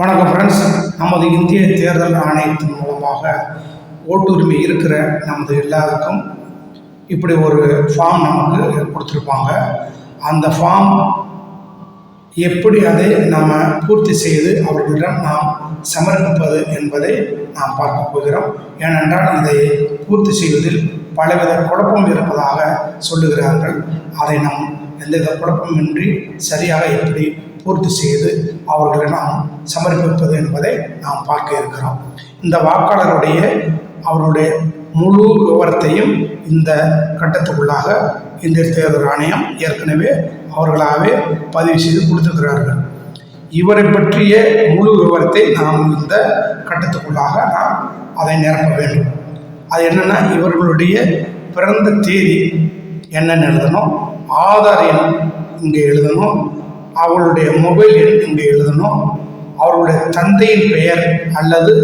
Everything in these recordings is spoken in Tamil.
வணக்கம் ஃப்ரெண்ட்ஸ் நமது இந்திய தேர்தல் ஆணையத்தின் மூலமாக ஓட்டுரிமை இருக்கிற நமது எல்லாருக்கும் இப்படி ஒரு ஃபார்ம் நமக்கு கொடுத்துருப்பாங்க. அந்த ஃபார்ம் எப்படி அதை நம்ம பூர்த்தி செய்து அவர்களிடம் நாம் சமர்ப்பிப்பது என்பதை நாம் பார்க்க போகிறோம். ஏனென்றால் இதை பூர்த்தி செய்வதில் பலவித குழப்பம் இருப்பதாக சொல்லுகிறார்கள். அதை நாம் எந்தவித குழப்பமின்றி சரியாக எப்படி பூர்த்தி செய்து அவர்களை நாம் சமர்ப்பிப்பது என்பதை நாம் பார்க்க இருக்கிறோம். இந்த வாக்காளருடைய அவருடைய முழு விவரத்தையும் இந்த கட்டத்துக்குள்ளாக இந்திய தேர்தல் ஆணையம் ஏற்கனவே அவர்களாகவே பதிவு செய்து கொடுத்திருக்கிறார்கள். இவரை பற்றிய முழு விவரத்தை நாம் இந்த கட்டத்துக்குள்ளாக நாம் அதை நிரப்ப வேண்டும். அது என்னென்னா இவர்களுடைய பிறந்த தேதி என்னென்னு எழுதணும் ஆதார் எண் இங்கே எழுதணும் அவளுடைய மொபைல் எண் இங்கே எழுதணும். அவருடைய தந்தையின் பெயர் அல்லது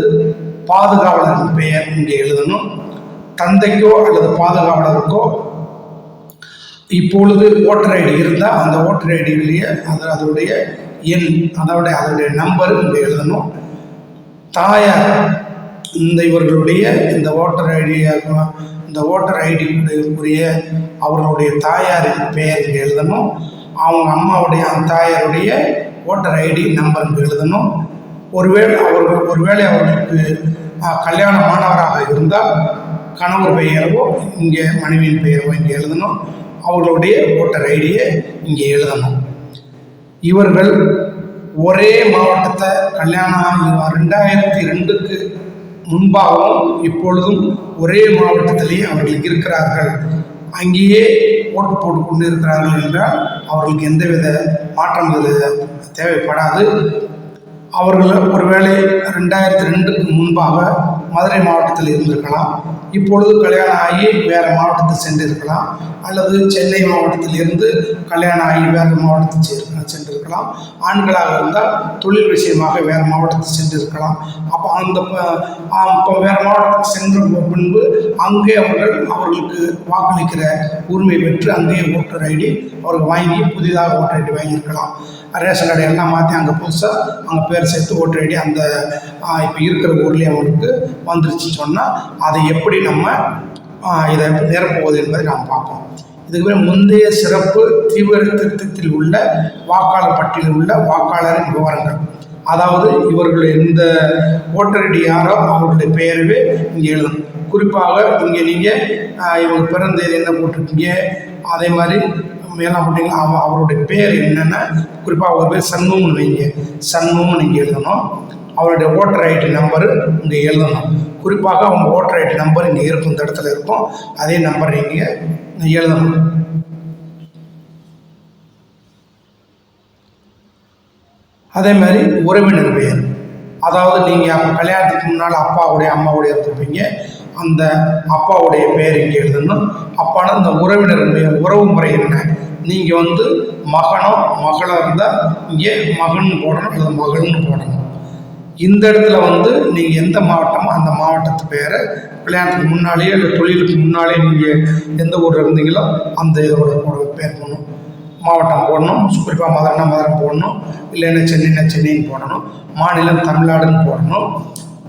பாதுகாவலரின் பெயர் இங்கே எழுதணும். தந்தைக்கோ அல்லது பாதுகாவலருக்கோ இப்பொழுது ஓட்டர் ஐடி இருந்தால் அந்த ஓட்டர் ஐடியிலேயே அது அதனுடைய எண் அதோடைய அதனுடைய நம்பர் இங்கே எழுதணும். தாயார் இந்த இவர்களுடைய இந்த ஓட்டர் ஐடி இந்த ஓட்டர் ஐடி உரிய அவர்களுடைய தாயாரின் பெயர் இங்கே எழுதணும். அவங்க அம்மாவுடைய அந்த தாயாருடைய ஓட்டர் ஐடி நம்பர் இங்கே எழுதணும். ஒருவேளை அவர்கள் ஒருவேளை அவர்களுக்கு கல்யாண கல்யாணமானவராக இருந்தால் கணவர் பெயரவோ இங்கே மனைவியின் பெயரவோ இங்கே எழுதணும். அவர்களுடைய ஓட்டர் ஐடியை இங்கே எழுதணும். இவர்கள் ஒரே மாவட்டத்தை கல்யாணம் ரெண்டாயிரத்தி ரெண்டுக்கு முன்பாகவும் இப்பொழுதும் ஒரே மாவட்டத்திலேயே அவர்கள் இருக்கிறார்கள். அங்கேயே ஓட்டு போட்டு கொண்டு இருக்கிறார்கள் என்றால் அவர்களுக்கு எந்தவித மாற்றம் தேவைப்படாது. அவர்கள் ஒருவேளை ரெண்டாயிரத்தி ரெண்டுக்கு முன்பாக மதுரை மாவட்டத்தில் இருந்திருக்கலாம். இப்பொழுது கல்யாணம் ஆகி வேறு மாவட்டத்தில் சென்றிருக்கலாம். அல்லது சென்னை மாவட்டத்தில் இருந்து கல்யாணம் ஆகி வேறு மாவட்டத்தில் சென்று- சென்றிருக்கலாம். ஆண்களாக இருந்தால் தொழில் விஷயமாக வேறு மாவட்டத்தில் சென்றிருக்கலாம். அப்போ அந்த இப்போ வேறு மாவட்டத்துக்கு சென்ற பின்பு அங்கே அவர்கள் அவர்களுக்கு வாக்களிக்கிற உரிமை பெற்று அங்கேயே ஓட்டர் ஐடி அவர்கள் வாங்கி புதிதாக ஓட்டர் ஐடி வாங்கியிருக்கலாம். ரேஷன் கடை எல்லாம் மாற்றி அங்கே புதுசாக அவங்க பேர் சேர்த்து ஓட்டர் ஐடி அந்த இப்போ இருக்கிற ஊர்லேயே அவங்களுக்கு வந்துருச்சு சொன்னால் அதை எப்படி நம்ம இதை நிரப்புவது என்பதை நாம் பார்ப்போம். இதுக்கு முந்தைய சிறப்பு தீவிர திருத்தத்தில் உள்ள வாக்காளர் பட்டியலில் உள்ள வாக்காளரின் விவரங்கள். அதாவது இவர்கள் எந்த ஓட்டர் ஐடி யாரோ அவர்களுடைய பெயரவே இங்கே எழுதணும். குறிப்பாக இங்கே நீங்கள் இவங்க பிறந்த தேதி என்ன போட்டிருக்கீங்க? அதே மாதிரி மேலாம் போட்டிங்களா அவன் அவருடைய பேர் என்னென்னா குறிப்பாக அவர் பேர் சண்முகம்னு வைங்க. சண்முகம்னு நீங்கள் எழுதணும். அவருடைய ஓட்டர் ஐடி நம்பரு இங்கே எழுதணும். குறிப்பாக அவங்க ஓட்டர் ஐடி நம்பர் இங்கே இருக்கும் இந்த இடத்துல இருக்கும். அதே நம்பர் நீங்கள் எழுதணும். அதே மாதிரி உறவினர் பெயர். அதாவது நீங்கள் அப்போ கல்யாணத்துக்கு முன்னால் அப்பாவுடைய அம்மாவுடைய இருந்திருப்பீங்க. அந்த அப்பாவுடைய பெயர் இங்கே எழுதணும். அப்பான இந்த உறவினர் உறவு முறை என்ன? நீங்கள் வந்து மகனோ மகளாக இருந்தால் இங்கே மகன் போடணும் அல்லது மகள்னு போடணும். இந்த இடத்துல வந்து நீங்கள் எந்த மாவட்டமோ அந்த மாவட்டத்து பேரை கல்யாணத்துக்கு முன்னாலேயோ இல்லை தொழிலுக்கு முன்னாலேயே நீங்கள் எந்த ஊரில் இருந்தீங்களோ அந்த இதோட போட பேர் போடணும். மாவட்டம் போடணும் குறிப்பாக மதுரைனா மதுரை போடணும் இல்லைன்னா சென்னைனா சென்னைன்னு போடணும் மாநிலம் தமிழ்நாடுன்னு போடணும்.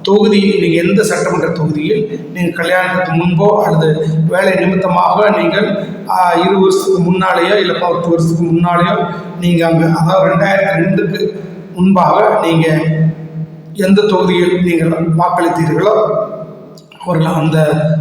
தொகுதி நீங்கள் எந்த சட்டமன்ற தொகுதியில் நீங்கள் கல்யாணத்துக்கு முன்போ அல்லது வேலை நிமித்தமாக நீங்கள் இரு வருஷத்துக்கு முன்னாலேயோ இல்லை பத்து வருஷத்துக்கு முன்னாலேயோ நீங்கள் அங்கே அதாவது ரெண்டாயிரத்தி ரெண்டுக்கு முன்பாக நீங்கள் எந்த தொகுதியில் நீங்கள் வாக்களித்தீர்களோ ஒரு அந்த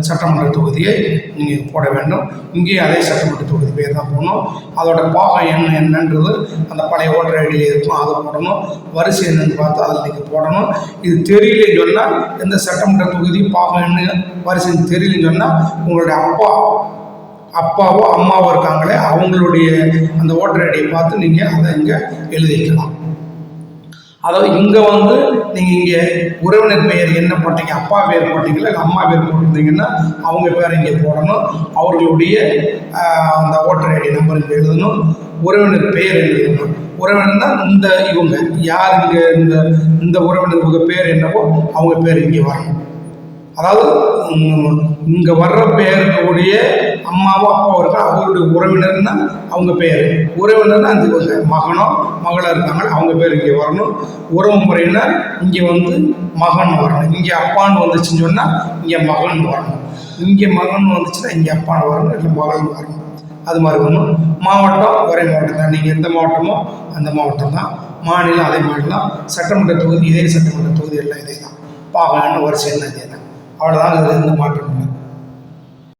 சட்டமன்ற தொகுதியை நீங்கள் போட வேண்டும். இங்கேயும் அதே சட்டமன்ற தொகுதி பேர் தான் போடணும். அதோட பாகம் என்ன என்னன்றது அந்த பழைய ஓட்டர் ஐடியில் இருக்கும். அதை போடணும். வரிசை என்னன்னு பார்த்து அதில் நீங்கள் போடணும். இது தெரியலன்னு சொன்னால் எந்த சட்டமன்ற தொகுதி பாகம் என்ன வரிசைன்னு தெரியலன்னு சொன்னால் உங்களுடைய அப்பா அப்பாவோ அம்மாவோ இருக்காங்களே அவங்களுடைய அந்த ஓட்டர் ஐடியை பார்த்து நீங்கள் அதை இங்கே எழுதிக்கலாம். அதாவது இங்கே வந்து நீங்கள் இங்கே உறவினர் பெயர் என்ன போட்டீங்க அப்பா பேர் போட்டீங்களா இல்லை அம்மா பேர் போட்டிருந்தீங்கன்னா அவங்க பேர் இங்கே போடணும். அவர்களுடைய அந்த ஓட்டர் ஐடி நம்பர் இங்கே எழுதணும். உறவினர் பெயர் எழுதணும். உறவினர்னா இந்த இவங்க. யார் இங்கே இந்த இந்த உறவினர் இவங்க பேர் என்னவோ அவங்க பேர் இங்கே வரணும். அதாவது இங்கே வர்ற பேருடைய அம்மாவோ அப்பாவோ இருக்கா அவருடைய உறவினர்னா அவங்க பேர் உறவினர்னா அந்த மகனோ மகளாக இருக்காங்க. அவங்க பேர் இங்கே வரணும். உறவு முறையினர் இங்கே வந்து மகன் வரணும். இங்கே அப்பான்னு வந்துச்சுன்னு சொன்னால் இங்கே மகன் வரணும். இங்கே மகன் வந்துச்சுன்னா இங்கே அப்பான்னு வரணும். இல்லை மகன் வரணும். அது மாதிரி வரணும். மாவட்டம் ஒரே மாவட்டம் தான். நீங்கள் எந்த மாவட்டமோ அந்த மாவட்டம் தான். மாநிலம் அதே மாநிலம் சட்டமன்ற தொகுதி இதே சட்டமன்ற தொகுதி எல்லாம் இதே தான். பாகலான வரிசை எல்லாம் அவ்வளோதான் அதில் இருந்து மாற்றம்.